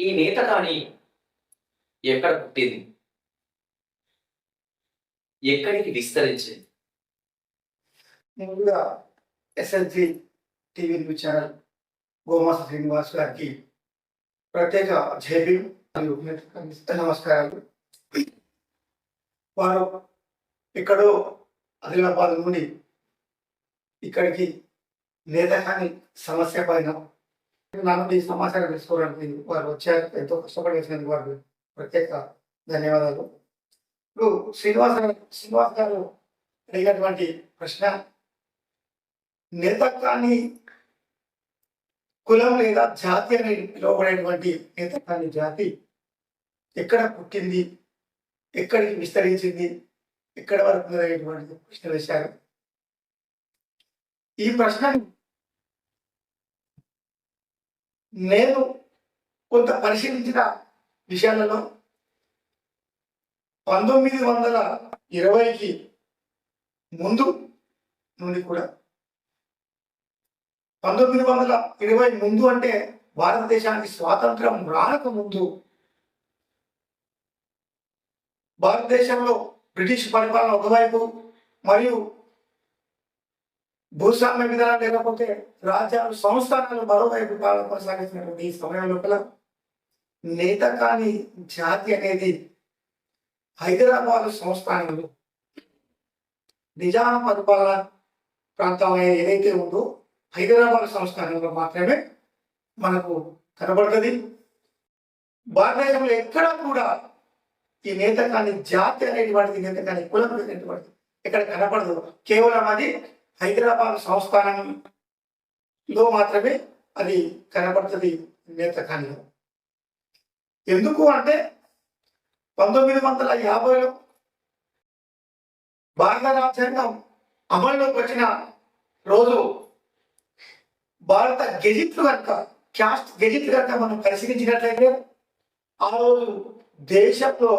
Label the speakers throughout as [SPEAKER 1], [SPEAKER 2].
[SPEAKER 1] ఈ నేత కానీ ఎక్కడ పుట్టింది? ఎక్కడికి విస్తరించింది?
[SPEAKER 2] ముందుగా SLC TV news channel Gomasa Srinivas గారికి ప్రత్యేక జైబీ నమస్కారాలు. వారు ఎక్కడో ఆదిలాబాద్ నుండి ఇక్కడికి నేత కానీ సమస్య పైన నా నుండి సమాచారం తెలుసుకోవడానికి వారు వచ్చారు. ఎంతో కష్టపడి వచ్చినందుకు వారు ప్రత్యేక ధన్యవాదాలు. ఇప్పుడు శ్రీనివాస గారు శ్రీనివాస్ గారు అడిగినటువంటి ప్రశ్న నేత కానీ కులం లేదా జాతి అని పిలువబడేటువంటి నేత కానీ జాతి ఎక్కడ పుట్టింది ఎక్కడికి విస్తరించింది ఎక్కడ వరకు ప్రశ్న వేశారు. ఈ ప్రశ్న నేను కొంత పరిశీలించిన విషయాలలో పంతొమ్మిది వందల ఇరవైకి ముందు నుండి కూడా. పంతొమ్మిది వందల ఇరవై ముందు అంటే భారతదేశానికి స్వాతంత్రం రానక ముందు భారతదేశంలో బ్రిటిష్ పరిపాలన ఒకవైపు మరియు భూస్వామ్య విధానం లేకపోతే రాజ్యాలు సంస్థానాలు మరోవైపు పాలన కొనసాగిస్తున్నటువంటి ఈ సమయం లోపల నేత కాని జాతి అనేది హైదరాబాద్ సంస్థానంలో నిజాం పరిపాలన ప్రాంతం ఏదైతే ఉందో హైదరాబాద్ సంస్థానంలో మాత్రమే మనకు కనబడుతుంది. భారతదేశంలో ఎక్కడ కూడా ఈ నేత కాని జాతి అనేటువంటిది నేత కాని కులం అనేటువంటిది ఇక్కడ కనపడదు. కేవలం అది హైదరాబాద్ సంస్థానంలో మాత్రమే అది కనబడుతుంది నేత కానిలో ఎందుకు అంటే పంతొమ్మిది వందల యాభైలో భారత రాజ్యాంగం అమల్లోకి వచ్చిన రోజు భారత గెజిట్లు కనుక క్యాస్ట్ గెజిట్లు కనుక మనం పరిశీలించినట్లయితే ఆ రోజు దేశంలో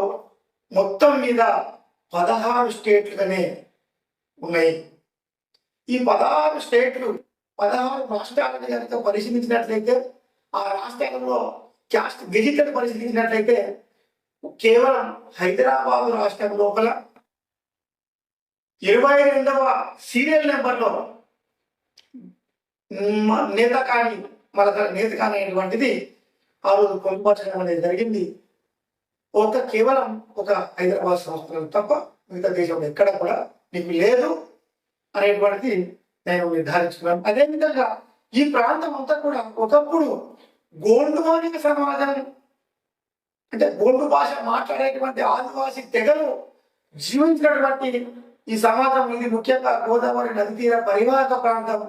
[SPEAKER 2] మొత్తం మీద పదహారు స్టేట్లుగానే ఉన్నాయి. ఈ పదహారు స్టేట్లు పదహారు రాష్ట్రాలను కనుక పరిశీలించినట్లయితే ఆ రాష్ట్రాలలో క్యాస్ట్ గెజిట్లను పరిశీలించినట్లయితే కేవలం హైదరాబాద్ రాష్ట్రం లోపల ఇరవై రెండవ సీరియల్ నెంబర్లో నేత కాని మన నేత కాని అనేటువంటిది ఆ రోజు పొందుపరచడం అనేది జరిగింది. ఒక కేవలం ఒక హైదరాబాద్ సంస్థలు తప్ప మిగతా దేశంలో ఎక్కడ కూడా నీకు లేదు. అనేటువంటిది నేను నిర్ధారించుకున్నాను. అదేవిధంగా ఈ ప్రాంతం అంతా కూడా ఒకప్పుడు గోండువానిక సమాజం అంటే గోండు భాష మాట్లాడేటువంటి ఆదివాసి తెగలు జీవించినటువంటి ఈ సమాజం ఇది ముఖ్యంగా గోదావరి నది తీర పరివాహక ప్రాంతం.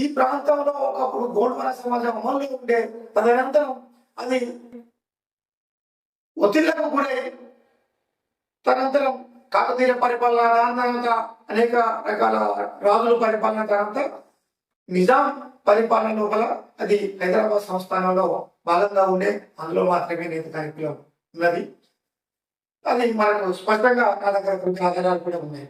[SPEAKER 2] ఈ ప్రాంతంలో ఒకప్పుడు గోండువన సమాజం అమల్లో ఉండే తదనంతరం అది ఒత్తిళ్ళకు గురై తదనంతరం కాకతీయ పరిపాలన తర్వాత అనేక రకాల రాజుల పరిపాలన తర్వాత నిజాం పరిపాలన లోపల అది హైదరాబాద్ సంస్థానంలో బలంగా ఉండే అందులో మాత్రమే నేత కార్యక్రమం ఉన్నది. అది మనకు స్పష్టంగా నా దగ్గర కొన్ని ఆధారాలు కూడా ఉన్నాయి.